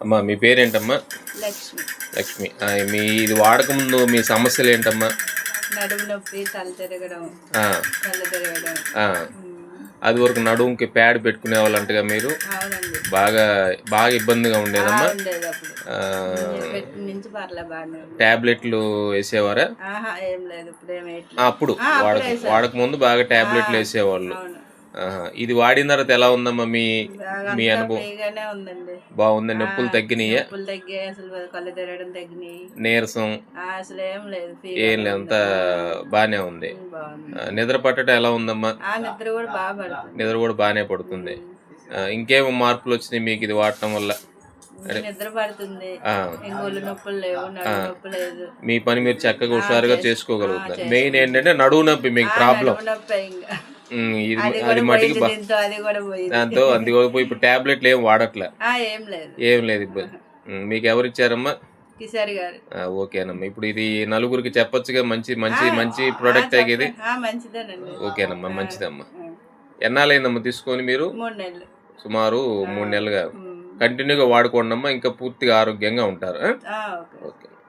అమ్మా మీ పేరేంటమ్మా? లక్ష్మి. లక్ష్మి. మీ ఇది వాడకముందు మీ సమస్యలు ఏంటమ్మా? నడుము నొప్పి తల తిరగడం కళ్ళు అది వరకు నడుముకి ప్యాడ్ పెట్టుకునే వాళ్ళంటగా మీరు బాగా బాగా ఇబ్బందిగా ఉండేదమ్మా? టాబ్లెట్లు వేసేవారా? అప్పుడు వాడక. వాడక ముందు బాగా టాబ్లెట్లు వేసేవాళ్ళు. ఇది వాడిన తర్వాత ఎలా ఉందమ్మా మీ మీ అనుభవం? బాగుంది? నొప్పులు తగ్గినాయా? నీరసం? ఏం లేదు అంతా బాగానే ఉంది. నిద్ర పట్టడం ఎలా ఉందమ్మా? నిద్ర కూడా బాగానే పడుతుంది. ఆ, ఇంకేమో మార్పులు వచ్చినాయి మీకు ఇది వాడటం వల్ల? నిద్ర పడుతుంది. ఆ, ఇంగోళ్ళు నొప్పులు లేవు నడుము నొప్పి లేదు. మీ పని మీరు చక్కగా హుషారుగా చేసుకోగలుగుతారు. మెయిన్ ఏంటంటే నడువు నొప్పి మీకు ప్రాబ్లం. ఇది అది మటుకి బా- దీంతో అది కూడా పోయింది. దాంతో అంది కూడా పోయి ఇప్పుడు టాబ్లెట్లు ఏం వాడట్లే. ఆ ఏం లేదు. ఏం లేదు ఇబ్బంది ఉమ్, మీకు ఎవరు ఇచ్చారమ్మా? కిసారి గారు. ఆ, ఓకేనమ్మా ఇప్పుడు ఇది నలుగురికి చెప్పొచ్చుగా మంచి మంచి మంచి ప్రోడక్ట్ ఇది ఆ మంచిదేనండి. ఓకేనమ్మా మంచిదమ్మా. ఆ, ఎన్నాళ్ళైందమ్మా తీసుకొని మీరు? మూడు నెలలు. సుమారు మూడు నెలలుగా. ఉమ్. కంటిన్యూగా వాడుకోండి అమ్మా ఇంకా పూర్తిగా ఆరోగ్యంగా ఉంటారు ఆ? ఆ, ఓకే. ఓకే.